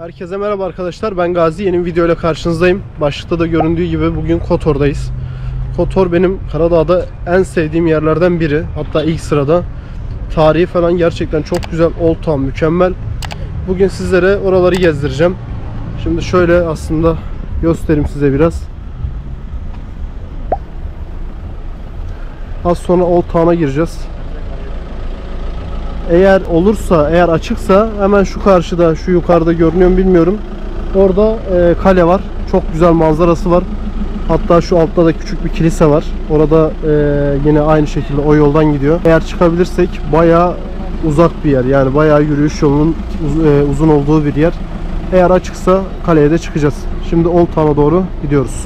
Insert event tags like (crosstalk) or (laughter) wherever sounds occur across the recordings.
Herkese merhaba arkadaşlar. Ben Gazi. Yeni bir video ile karşınızdayım. Başlıkta da göründüğü gibi bugün Kotor'dayız. Kotor benim Karadağ'da en sevdiğim yerlerden biri. Hatta ilk sırada. Tarihi falan gerçekten çok güzel. Old Town mükemmel. Bugün sizlere oraları gezdireceğim. Şimdi şöyle aslında göstereyim size biraz. Az sonra Old Town'a gireceğiz. Eğer olursa, eğer açıksa hemen şu karşıda, şu yukarıda görünüyor mu bilmiyorum. Orada e, kale var. Çok güzel manzarası var. Hatta şu altta da küçük bir kilise var. Orada e, yine aynı şekilde o yoldan gidiyor. Eğer çıkabilirsek bayağı uzak bir yer. Yani bayağı yürüyüş yolunun uz- e, uzun olduğu bir yer. Eğer açıksa kaleye de çıkacağız. Şimdi Old Town'a doğru gidiyoruz.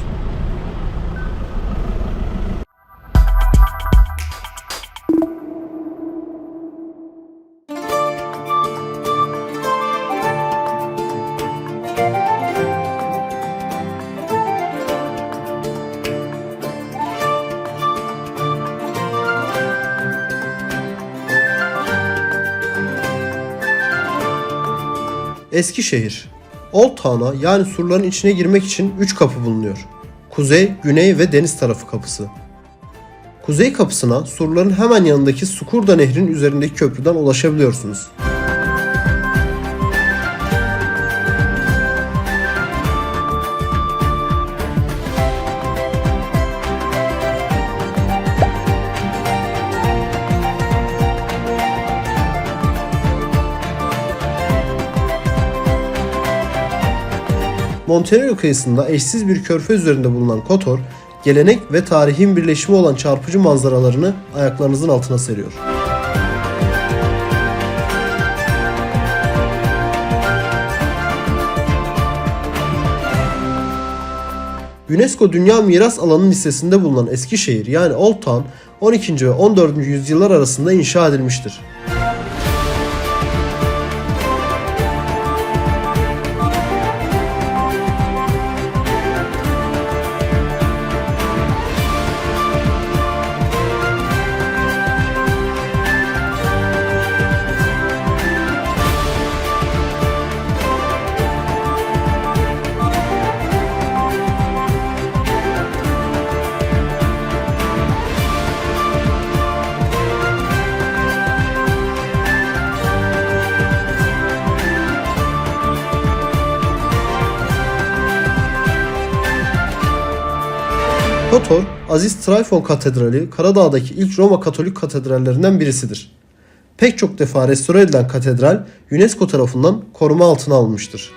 Eskişehir. Old Town'a yani surların içine girmek için 3 kapı bulunuyor. Kuzey, güney ve deniz tarafı kapısı. Kuzey kapısına surların hemen yanındaki Sukurda Nehri'nin üzerindeki köprüden ulaşabiliyorsunuz. Montenegro kıyısında eşsiz bir körfez üzerinde bulunan Kotor, gelenek ve tarihin birleşimi olan çarpıcı manzaralarını ayaklarınızın altına seriyor. UNESCO Dünya Miras Alanı listesinde bulunan Eskişehir yani Old Town 12. ve 14. yüzyıllar arasında inşa edilmiştir. Aziz Trifon Katedrali, Karadağ'daki ilk Roma Katolik katedrallerinden birisidir. Pek çok defa restore edilen katedral, UNESCO tarafından koruma altına alınmıştır.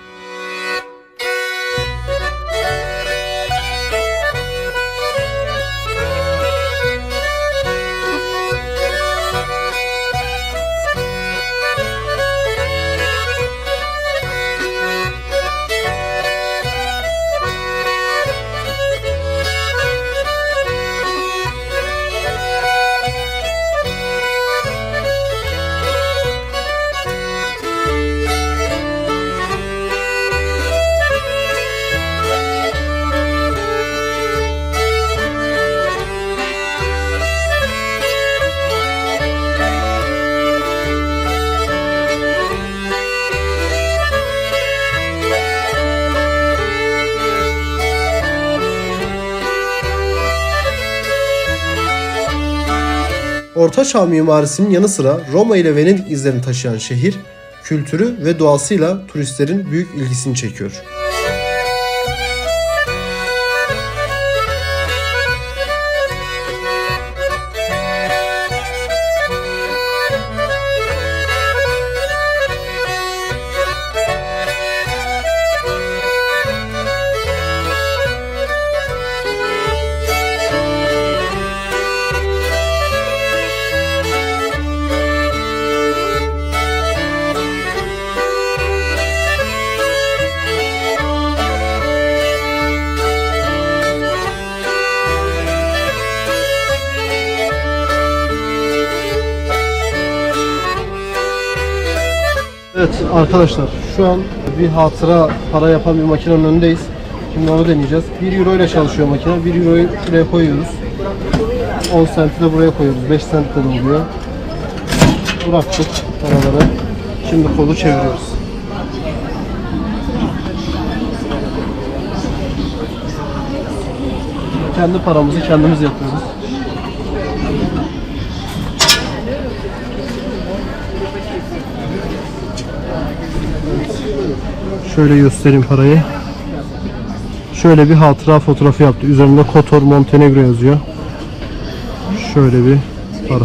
Orta Çağ mimarisinin yanı sıra Roma ile Venedik izlerini taşıyan şehir, kültürü ve doğasıyla turistlerin büyük ilgisini çekiyor. Arkadaşlar şu an bir hatıra para yapan bir makinenin önündeyiz. Şimdi onu deneyeceğiz. 1 euro ile çalışıyor makine. 1 euroyu şuraya koyuyoruz. 10 centi de buraya koyuyoruz. 5 cent de oluyor. Bıraktık paraları. Şimdi kolu çeviriyoruz. Kendi paramızı kendimiz yapıyoruz. Şöyle göstereyim parayı. Şöyle bir hatıra fotoğrafı yaptı. Üzerinde Kotor Montenegro yazıyor. Şöyle bir para.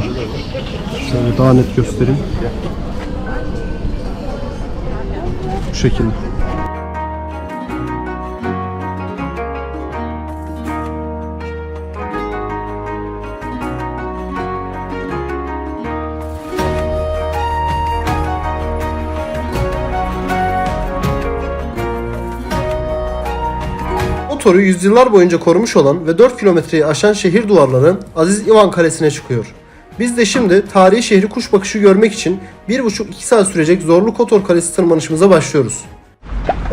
Şöyle daha net göstereyim. Bu şekilde. Motoru yüzyıllar boyunca korumuş olan ve 4 kilometreyi aşan şehir duvarları Aziz İvan Kalesi'ne çıkıyor. Biz de şimdi tarihi şehri kuş bakışı görmek için 1,5-2 saat sürecek zorlu Kotor Kalesi tırmanışımıza başlıyoruz.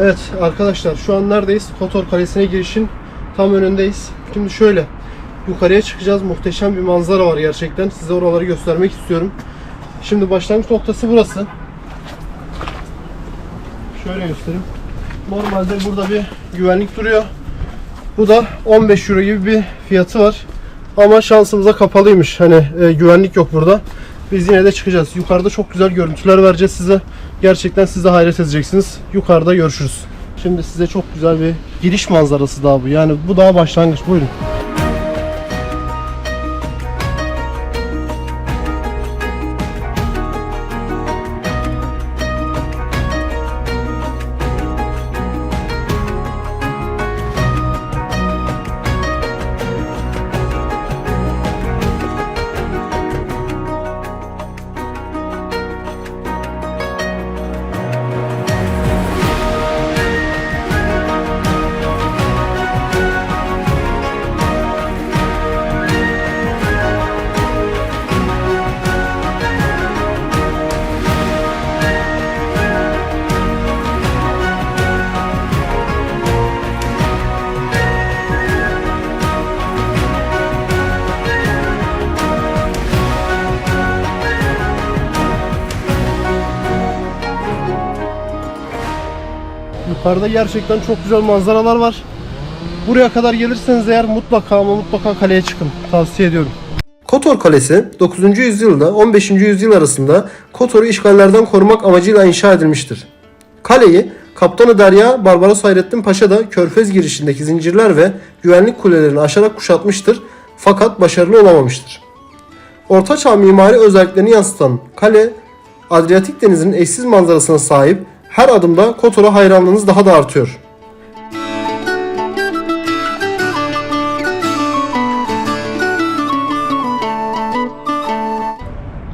Evet arkadaşlar şu an neredeyiz? Kotor Kalesi'ne girişin tam önündeyiz. Şimdi şöyle yukarıya çıkacağız. Muhteşem bir manzara var gerçekten. Size oraları göstermek istiyorum. Şimdi başlangıç noktası burası. Şöyle göstereyim. Normalde burada bir güvenlik duruyor. Bu da 15 euro gibi bir fiyatı var. Ama şansımıza kapalıymış. Hani e, güvenlik yok burada. Biz yine de çıkacağız. Yukarıda çok güzel görüntüler vereceğiz size. Gerçekten siz de hayret edeceksiniz. Yukarıda görüşürüz. Şimdi size çok güzel bir giriş manzarası daha bu. Yani bu daha başlangıç. Buyurun. Yukarıda gerçekten çok güzel manzaralar var. Buraya kadar gelirseniz eğer mutlaka ama mutlaka kaleye çıkın. Tavsiye ediyorum. Kotor Kalesi 9. yüzyılda 15. yüzyıl arasında Kotor'u işgallerden korumak amacıyla inşa edilmiştir. Kaleyi Kaptanı Derya Barbaros Hayrettin Paşa da Körfez girişindeki zincirler ve güvenlik kulelerini aşarak kuşatmıştır fakat başarılı olamamıştır. Ortaçağ mimari özelliklerini yansıtan kale Adriyatik Denizi'nin eşsiz manzarasına sahip her adımda Kotor'a hayranlığınız daha da artıyor.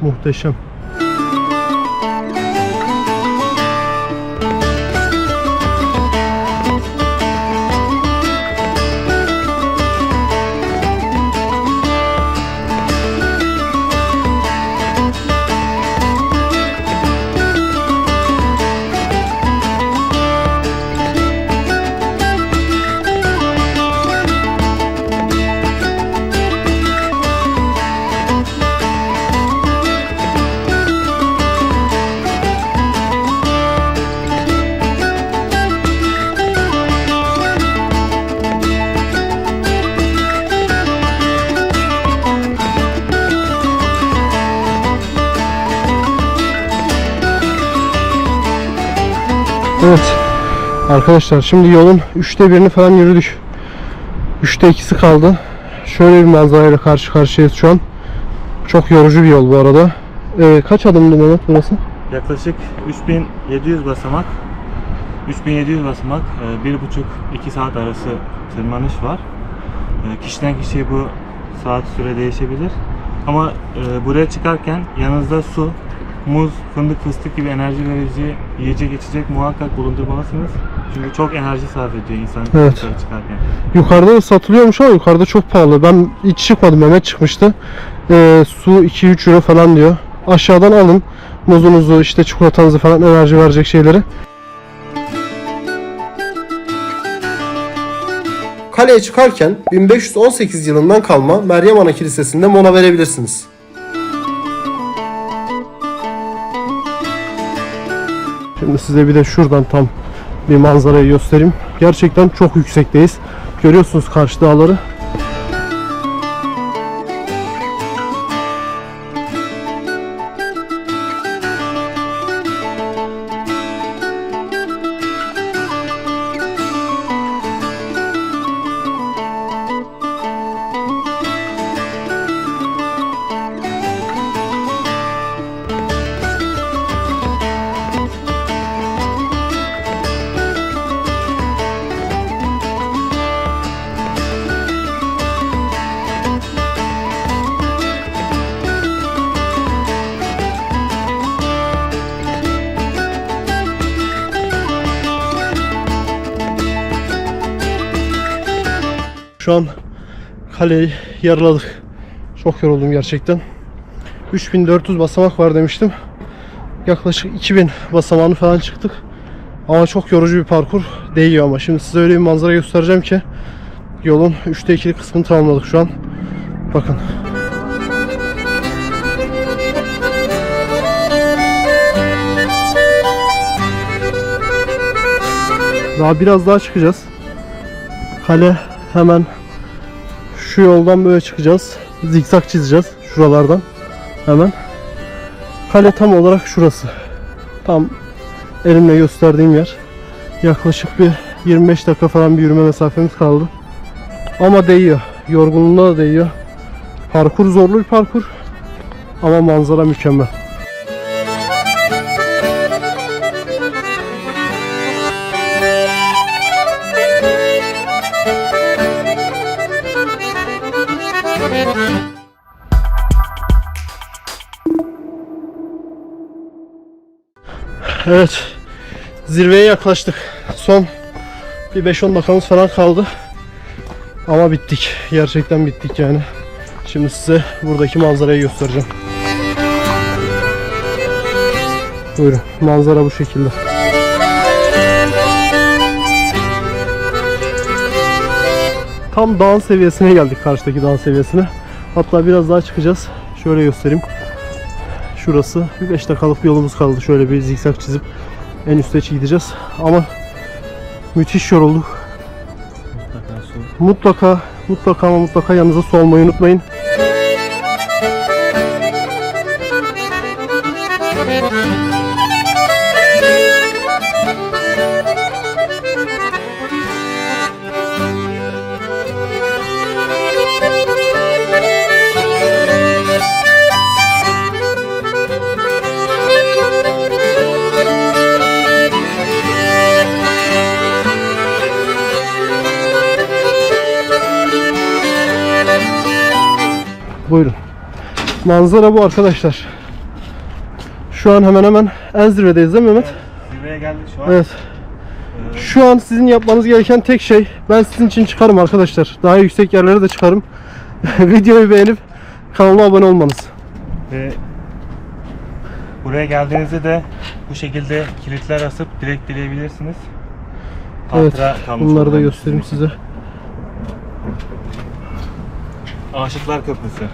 Muhteşem. Arkadaşlar şimdi yolun üçte birini falan yürüdük. Üçte ikisi kaldı. Şöyle bir manzarayla karşı karşıyayız şu an. Çok yorucu bir yol bu arada. Ee, kaç adımdı Mehmet burası? Yaklaşık 3700 basamak 3700 basamak 1,5-2 saat arası tırmanış var. E, Kişiden kişiye bu saat süre değişebilir. Ama e, buraya çıkarken yanınızda su, muz, fındık, fıstık gibi enerji verici yiyecek içecek muhakkak bulundurmalısınız. Çünkü çok enerji sarf ediyor insan Evet. yukarı çıkarken. Yukarıda da satılıyormuş ama yukarıda çok pahalı. Ben hiç çıkmadım Mehmet çıkmıştı. Ee, su 2-3 euro falan diyor. Aşağıdan alın. Muzunuzu işte çikolatanızı falan enerji verecek şeyleri. Kaleye çıkarken 1518 yılından kalma Meryem Ana Kilisesi'nde mola verebilirsiniz. Şimdi size bir de şuradan tam bir manzarayı göstereyim. Gerçekten çok yüksekteyiz. Görüyorsunuz karşı dağları. Şu an kaleyi yarıladık. Çok yoruldum gerçekten. 3400 basamak var demiştim. Yaklaşık 2000 basamağını falan çıktık. Ama çok yorucu bir parkur değiyor ama. Şimdi size öyle bir manzara göstereceğim ki yolun 3'te 2'lik kısmını tamamladık şu an. Bakın. Daha biraz daha çıkacağız. Kale hemen şu yoldan böyle çıkacağız. Zikzak çizeceğiz şuralardan. Hemen. Kale tam olarak şurası. Tam elimle gösterdiğim yer. Yaklaşık bir 25 dakika falan bir yürüme mesafemiz kaldı. Ama değiyor. Yorgunluğuna da değiyor. Parkur zorlu bir parkur. Ama manzara mükemmel. Evet. Zirveye yaklaştık. Son bir 5-10 dakikamız falan kaldı. Ama bittik. Gerçekten bittik yani. Şimdi size buradaki manzarayı göstereceğim. Buyurun. Manzara bu şekilde. Tam dağın seviyesine geldik. Karşıdaki dağın seviyesine. Hatta biraz daha çıkacağız. Şöyle göstereyim. Şurası. Bir 5 dakikalık bir yolumuz kaldı. Şöyle bir zikzak çizip en üste gideceğiz. Ama müthiş yorulduk. Mutlaka, mutlaka ama mutlaka yanınıza su almayı unutmayın. Manzara bu arkadaşlar. Şu an hemen hemen en zirvedeyiz değil mi Mehmet? Zirveye geldik şu an. Evet. Şu an sizin yapmanız gereken tek şey ben sizin için çıkarım arkadaşlar. Daha yüksek yerlere de çıkarım. (laughs) Videoyu beğenip kanalıma abone olmanız. Ve buraya geldiğinizde de bu şekilde kilitler asıp direkt dileyebilirsiniz. Evet. Hatıra Bunları da göstereyim size. Aşıklar Köprüsü.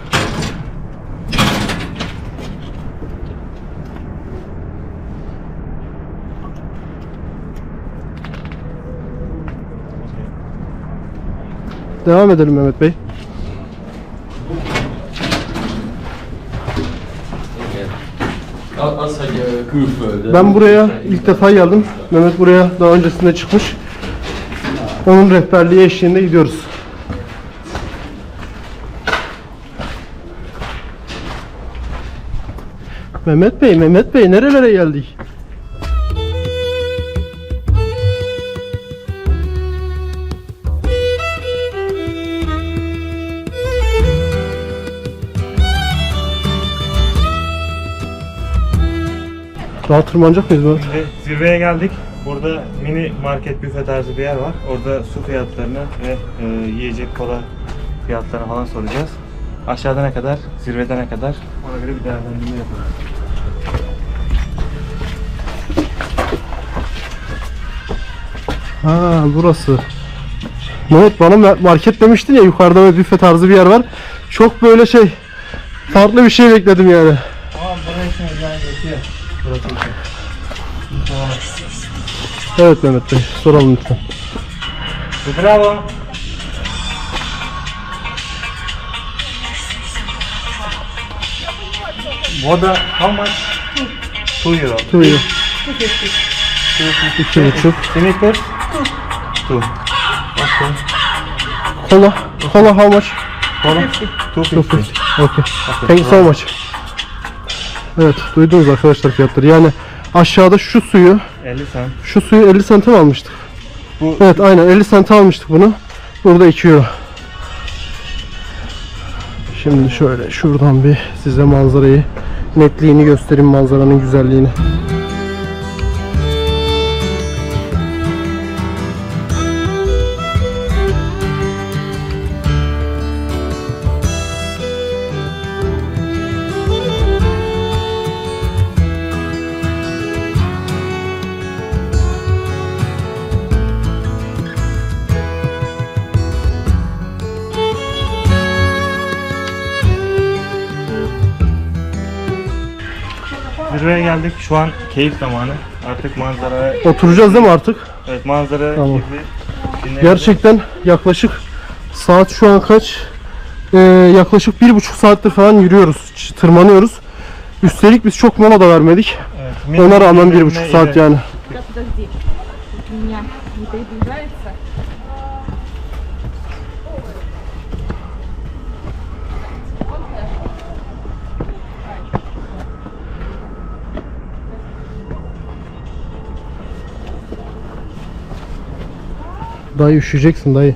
Devam edelim Mehmet Bey. Ben buraya ilk defa geldim. Mehmet buraya daha öncesinde çıkmış. Onun rehberliği eşliğinde gidiyoruz. Mehmet Bey, Mehmet Bey nerelere geldik? Daha tırmanacak mıyız Mehmet? Şimdi zirveye geldik. Burada mini market büfe tarzı bir yer var. Orada su fiyatlarını ve e, yiyecek kola fiyatlarını falan soracağız. Aşağıda ne kadar, zirvede ne kadar ona göre bir değerlendirme yapalım. Ha burası. Mehmet bana ma- market demiştin ya yukarıda böyle büfe tarzı bir yer var. Çok böyle şey farklı bir şey bekledim yani. Evet Mehmet Bey soralım lütfen. Bravo. Voda how much? 2 euro. Buyurun. İki buçuk. Snickers? 2. Okay. Kola. Kola how much? Cola? 250. Okay. Okay. Thank you so much. Evet duydunuz arkadaşlar fiyatları. Yani aşağıda şu suyu 50 cent. şu suyu 50 sente mi almıştık? Bu Evet aynen 50 sente almıştık bunu. Burada 2 euro. Şimdi şöyle şuradan bir size manzarayı netliğini göstereyim manzaranın güzelliğini. Geldik. Şu an keyif zamanı. Artık manzara, Oturacağız değil mi artık? evet manzara Tamam. dinleyebiliriz. Gerçekten yaklaşık saat şu an kaç? Ee, yaklaşık bir buçuk saattir falan yürüyoruz, ç- tırmanıyoruz. Üstelik biz çok mola da vermedik. Evet, Ona rağmen bir buçuk saat yani. Dayı üşüyeceksin dayı.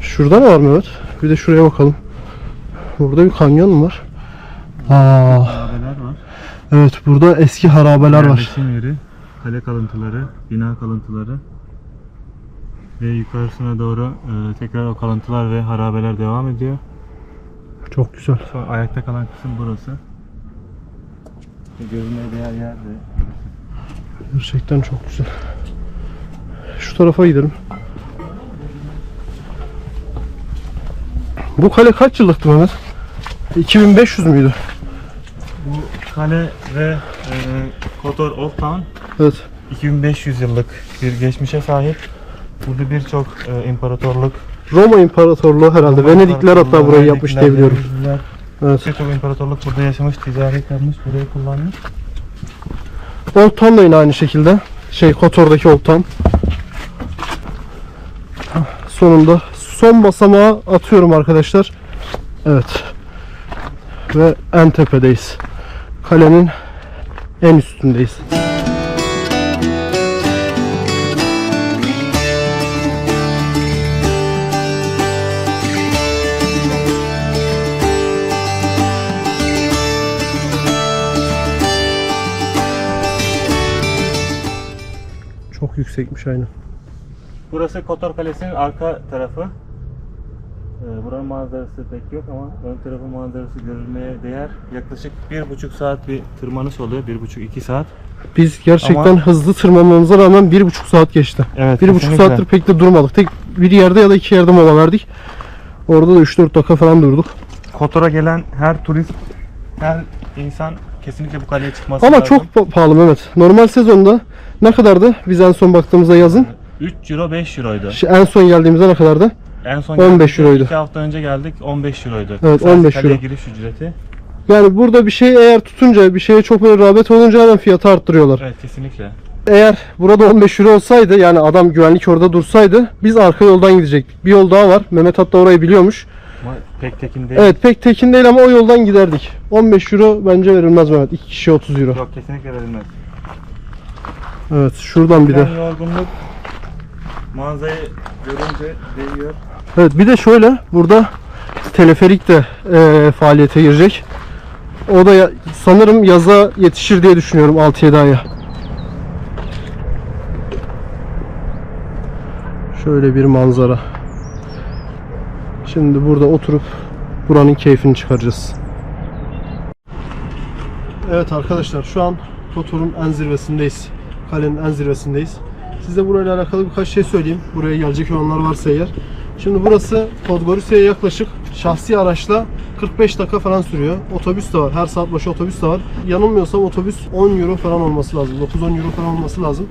Şurada ne var Mehmet? Bir de şuraya bakalım. Burada bir kanyon mu var? Aa, Harabeler var. evet burada eski harabeler var. Yeri, kale kalıntıları, bina kalıntıları ve yukarısına doğru e, tekrar o kalıntılar ve harabeler devam ediyor. Çok güzel. Sonra ayakta kalan kısım burası. Görünmeye değer yer de. Gerçekten çok güzel. Şu tarafa gidelim. Bu kale kaç yıllıktı Mehmet? 2500 müydü? Bu kale ve e, Kotor Old Town Evet. 2500 yıllık bir geçmişe sahip. Burada birçok e, imparatorluk Roma İmparatorluğu herhalde. Venedikler hatta burayı yapmış diye biliyorum. Evet. Birçok imparatorluk burada yaşamış, ticaret yapmış, burayı kullanmış. Old Town da yine aynı şekilde. Şey Kotor'daki Old Town. Sonunda son basamağı atıyorum arkadaşlar. Evet. Ve en tepedeyiz. Kalenin en üstündeyiz. Çok yüksekmiş aynı. Burası Kotor Kalesi'nin arka tarafı. Ee, buranın manzarası pek yok ama ön tarafı manzarası görülmeye değer. Yaklaşık bir buçuk saat bir tırmanış oluyor. Bir buçuk iki saat. Biz gerçekten Ama- hızlı tırmanmamıza rağmen bir buçuk saat geçti. Evet. Bir buçuk saattir pek de durmadık. Tek bir yerde ya da iki yerde mola verdik. Orada da 3-4 dakika falan durduk. Kotor'a gelen her turist, her insan kesinlikle bu kaleye çıkması Ama lazım. çok pa- pahalı Mehmet. Normal sezonda ne kadardı? Biz en son baktığımızda yazın. 3 euro 5 euroydu. Şu En son geldiğimizde ne kadardı? En son 15 geldiğimizde euroydu. 2 hafta önce geldik 15 euroydu. Evet, Sadece 15 kaleye euro. giriş ücreti. Yani burada bir şey eğer tutunca, bir şeye çok böyle rağbet olunca hemen fiyatı arttırıyorlar. Evet kesinlikle. Eğer burada 15 euro olsaydı yani adam güvenlik orada dursaydı biz arka yoldan gidecektik. Bir yol daha var. Mehmet hatta orayı biliyormuş. Ama pek tekin değil. Evet pek tekin değil ama o yoldan giderdik. 15 euro bence verilmez Mehmet. 2 kişi 30 euro. Yok kesinlikle verilmez. Evet şuradan bir de. Yorgunluk manzarayı görünce değiyor. Evet bir de şöyle burada teleferik de e, faaliyete girecek. O da ya- sanırım yaza yetişir diye düşünüyorum 6-7 aya. Şöyle bir manzara. Şimdi burada oturup buranın keyfini çıkaracağız. Evet arkadaşlar şu an Kotor'un en zirvesindeyiz. Kalenin en zirvesindeyiz. Size burayla alakalı birkaç şey söyleyeyim. Buraya gelecek olanlar varsa eğer. Şimdi burası Podgorica'ya yaklaşık şahsi araçla 45 dakika falan sürüyor. Otobüs de var. Her saat başı otobüs de var. Yanılmıyorsam otobüs 10 euro falan olması lazım. 9-10 euro falan olması lazım.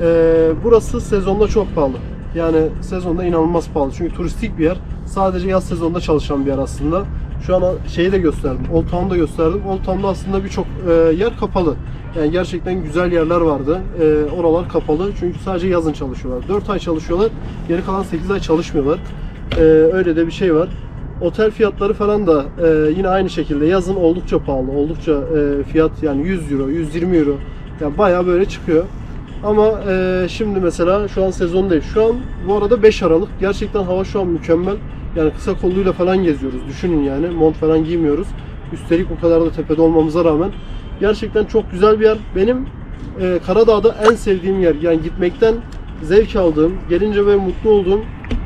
Ee, burası sezonda çok pahalı. Yani sezonda inanılmaz pahalı. Çünkü turistik bir yer. Sadece yaz sezonunda çalışan bir yer aslında. Şu an şeyi de gösterdim. Old Town'da gösterdim. Old Town'da aslında birçok e, yer kapalı. Yani gerçekten güzel yerler vardı. E, oralar kapalı. Çünkü sadece yazın çalışıyorlar. 4 ay çalışıyorlar. Geri kalan 8 ay çalışmıyorlar. E, öyle de bir şey var. Otel fiyatları falan da e, yine aynı şekilde yazın oldukça pahalı. Oldukça e, fiyat yani 100 euro, 120 euro. Yani bayağı böyle çıkıyor. Ama e, şimdi mesela şu an sezon değil. Şu an bu arada 5 Aralık. Gerçekten hava şu an mükemmel. Yani kısa kolluyla falan geziyoruz. Düşünün yani. Mont falan giymiyoruz. Üstelik bu kadar da tepede olmamıza rağmen. Gerçekten çok güzel bir yer. Benim e, Karadağ'da en sevdiğim yer. Yani gitmekten zevk aldığım, gelince böyle mutlu olduğum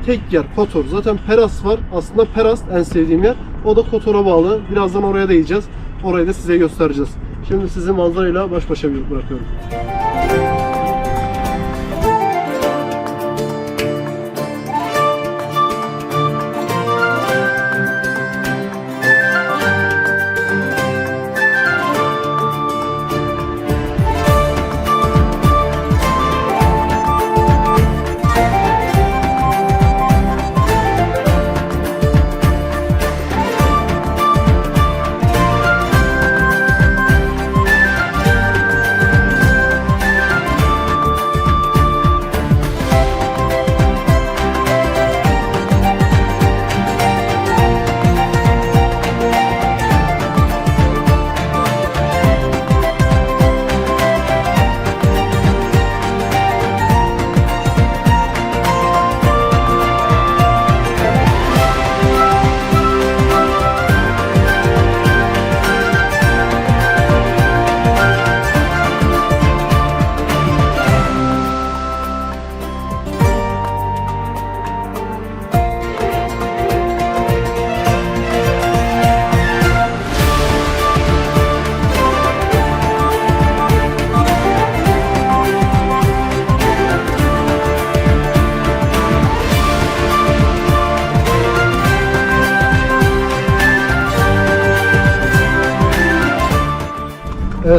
tek yer Kotor. Zaten Peras var. Aslında Peras en sevdiğim yer. O da Kotor'a bağlı. Birazdan oraya da gideceğiz. Orayı da size göstereceğiz. Şimdi sizi manzarayla baş başa bırakıyorum.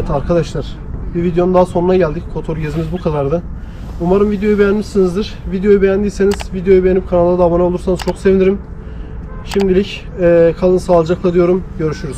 Arkadaşlar bir videonun daha sonuna geldik. Kotor gezimiz bu kadardı. Umarım videoyu beğenmişsinizdir. Videoyu beğendiyseniz videoyu beğenip kanala da abone olursanız çok sevinirim. Şimdilik kalın sağlıcakla diyorum. Görüşürüz.